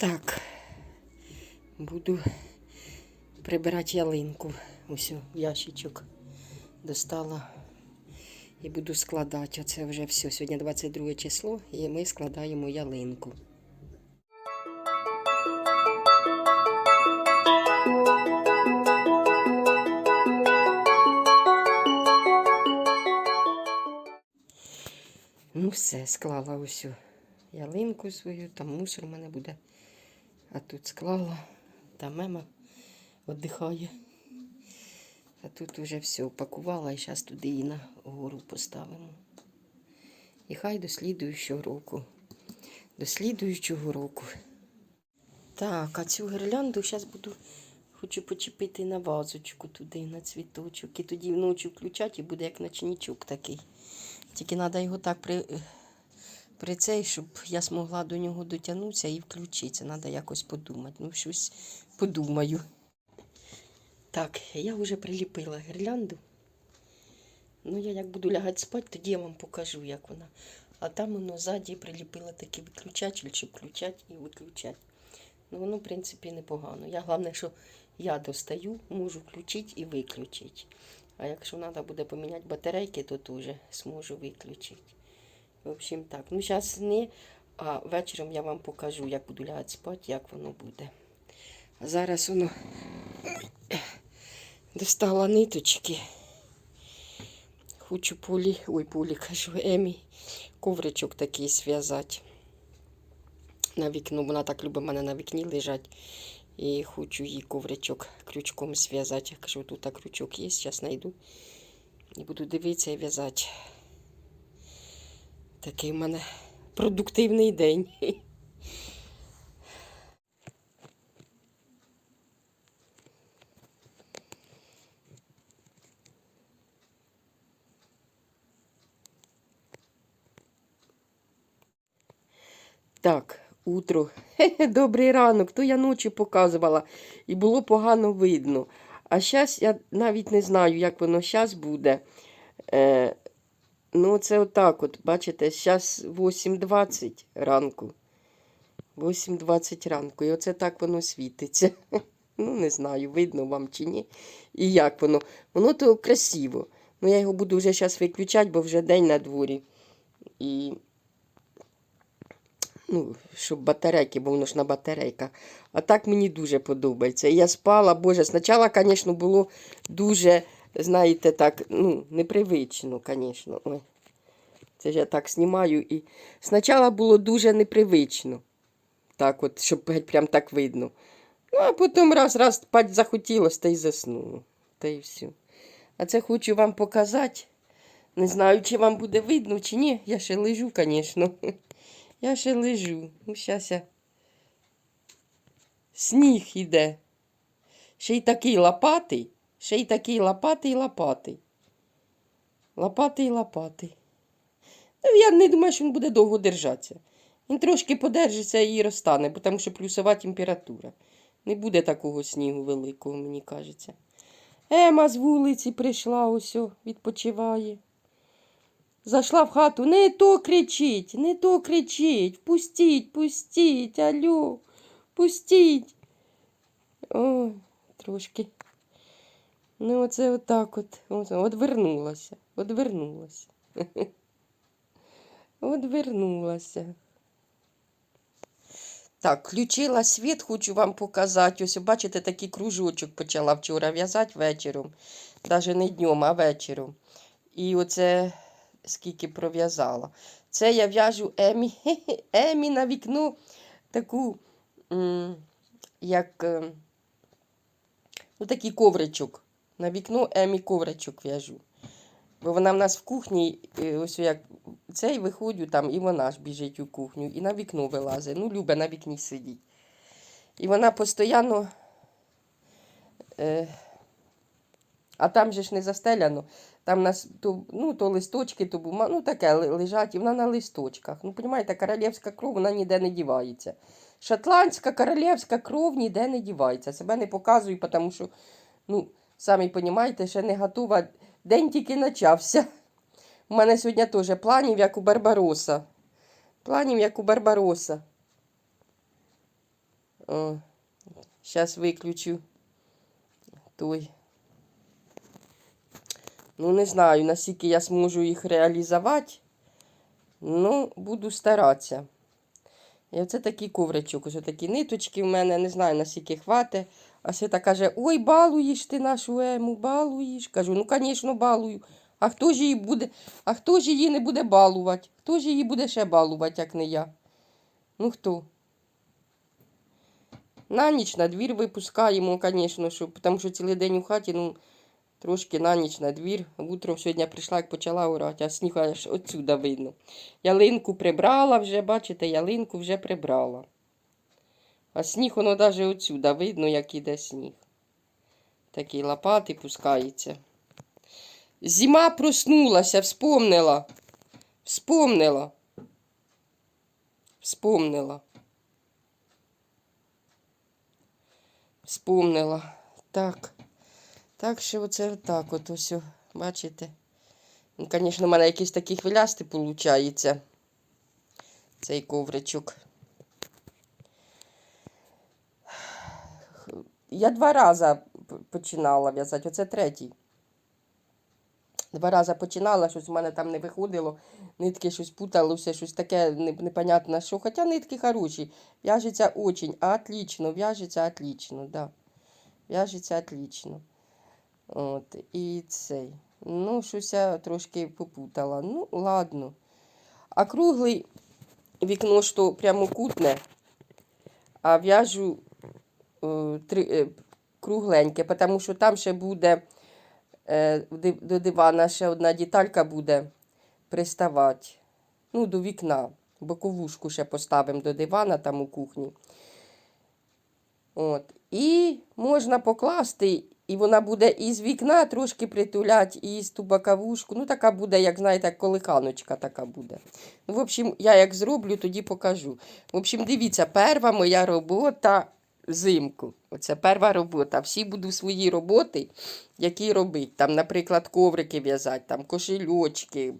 Так, буду прибирати ялинку. Ось ящичок достала і буду складати. Оце вже все. Сьогодні 22 число, і ми складаємо ялинку. Ну, все, склала усю ялинку свою, там мусор у мене буде. А тут склала, там мема віддихає. А тут вже все упакувала і зараз туди її на гору поставимо. І хай до слідуючого року. До слідуючого року. Так, а цю гірлянду зараз буду, хочу почепити на вазочку туди, на цвіточок. І тоді вночі включати і буде як ночничок такий. Тільки треба його так при, при цей, щоб я змогла до нього дотягнутися і включитися. Треба якось подумати. Ну, щось подумаю. Так, я вже приліпила гірлянду. Ну, я як буду лягати спати, тоді я вам покажу, як вона. А там воно ззаді приліпила такий виключатель, щоб включати і виключати. Ну, воно, в принципі, непогано. Я головне, що я достаю, можу включити і виключити. А якщо треба буде поміняти батарейки, то теж зможу виключити. В общем, так. Ну, зараз не, а вечором я вам покажу, як буду лягати спати, як воно буде. Зараз воно достала ниточки. Хочу полі, ой, полі, кажу, Емі, ковричок такий зв'язати. На вікно, вона так любить мене на вікні лежать. І хочу їй ковричок крючком зв'язати. Я кажу, тут крючок є, зараз знайду. І буду дивитися і в'язати. Такий в мене продуктивний день. Так, утро. Добрий ранок. То я ночі показувала і було погано видно. А зараз я навіть не знаю, як воно зараз буде. Е, ну, це отак от, бачите, зараз 8.20 ранку. 8.20 ранку. І оце так воно світиться. Ну, не знаю, видно вам чи ні. І як воно. Воно то красиво. Ну, я його буду вже зараз виключати, бо вже день на дворі. І ну, щоб батарейки, бо воно ж на батарейках. А так мені дуже подобається. І я спала, Боже, спочатку, звісно, було дуже, знаєте, так, ну, непривично, звісно. Це ж я так знімаю. І спочатку було дуже непривично. Так от, щоб прям так видно. Ну, а потім раз-раз спать захотілося, та й заснуло. Та й все. А це хочу вам показати. Не знаю, чи вам буде видно, чи ні. Я ще лежу, звісно. Я ще лежу. Ну, щас я. Сніг іде. Ще й такий лопатий, ще й такий лопатий лопатий. Лопатий лопатий. Ну, я не думаю, що він буде довго держатися. Він трошки подержиться і розтане, бо тому що плюсова температура. Не буде такого снігу великого, мені кажеться. Ема з вулиці прийшла, ось, відпочиває. Зайшла в хату, не то кричить, не то кричить. Пустіть, пустіть, алло, пустіть. Ой, трошки. Ну, оце отак от. От, одвернулася, одвернулася. Одвернулася. Так, включила світ, хочу вам показати. Ось, бачите, такий кружочок почала вчора в'язати вечором. Навіть не днем, а вечором. І оце скільки пров'язала. Це я в'яжу Емі, Емі на вікно таку, як е, ну, такий ковричок. На вікно Емі ковричок в'яжу. Бо вона в нас в кухні, ось як цей виходжу там, і вона ж біжить у кухню, і на вікно вилазить. Ну, любить на вікні сидіть. І вона постійно. Е, а там же ж не застеляно. Там нас то, ну, то листочки, то бума, ну таке лежать, і вона на листочках. Ну, розумієте, королівська кров, вона ніде не дівається. Шотландська королівська кров ніде не дівається. Себе не показую, тому що, ну, самі розумієте, ще не готова. День тільки почався. У мене сьогодні теж планів, як у Барбароса. Планів, як у Барбароса. Зараз виключу той. Ну, не знаю, наскільки я зможу їх реалізувати. Ну, буду старатися. І оце такий ковричок, ось такі ниточки в мене, не знаю, наскільки хватить. А Свята каже: Ой, балуєш ти нашу ему, балуєш. Кажу, ну, звісно, балую. А хто ж її буде, а хто ж її не буде балувати? Хто ж її буде ще балувати, як не я? Ну хто? На ніч на двір випускаємо, звісно, щоб, тому що цілий день у хаті, ну, трошки на ніч на двір. Утром сьогодні прийшла, як почала орати, а сніг аж отсюда видно. Ялинку прибрала вже, бачите, ялинку вже прибрала. А сніг, воно навіть отсюда видно, як іде сніг. Такий лопати пускається. Зима проснулася, вспомнила. Вспомнила. Вспомнила. Вспомнила. Так. Так що оце так от ось. Бачите? Ну, звісно, в мене якийсь такий хвилястий виходить. Цей ковричок. Я два рази починала в'язати. Оце третій. Два рази починала, щось в мене там не виходило, нитки щось путалося, щось таке непонятне, що. Хоча нитки хороші. В'яжеться очень, отлично, в'яжеться отлично, да. В'яжеться отлично. От, і цей. Ну, щось я трошки попутала. Ну, ладно. А круглий вікно, що прямокутне, а в'яжу три, е, кругленьке, тому що там ще буде е, до дивана ще одна деталька буде приставати. Ну, до вікна. Боковушку ще поставимо до дивана там у кухні. От. І можна покласти, і вона буде із вікна трошки притуляти, і з ту боковушку. Ну, така буде, як знаєте, колиханочка така буде. Ну, в общем, я як зроблю, тоді покажу. В общем, дивіться, перша моя робота взимку. Оце перша робота. Всі буду свої роботи, які робити. Там, наприклад, коврики в'язати, там кошельочки,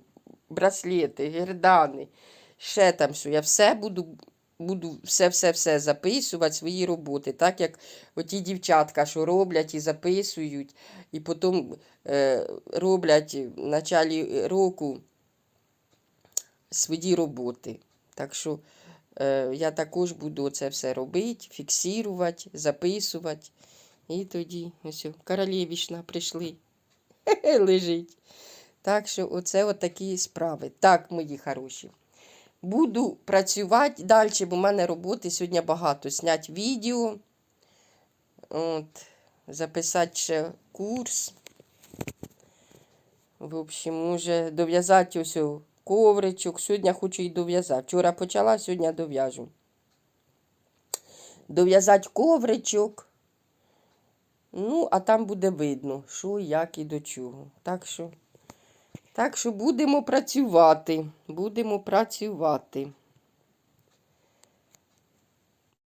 браслети, гердани, ще там що. Я все буду, буду все-все-все записувати, свої роботи. Так як оті дівчатка, що роблять і записують, і потім е, роблять в началі року свої роботи. Так що я також буду це все робити, фіксувати, записувати. І тоді ось о, королевішна прийшли. Лежить. Так що оце от такі справи. Так, мої хороші. Буду працювати далі, бо в мене роботи сьогодні багато. Зняти відео, от, записати ще курс. В общем, може дов'язати ось ковричок. Сьогодні хочу і дов'язати. Вчора почала, сьогодні дов'яжу. Дов'язати ковричок. Ну, а там буде видно, що, як і до чого. Так що, так що будемо працювати. Будемо працювати.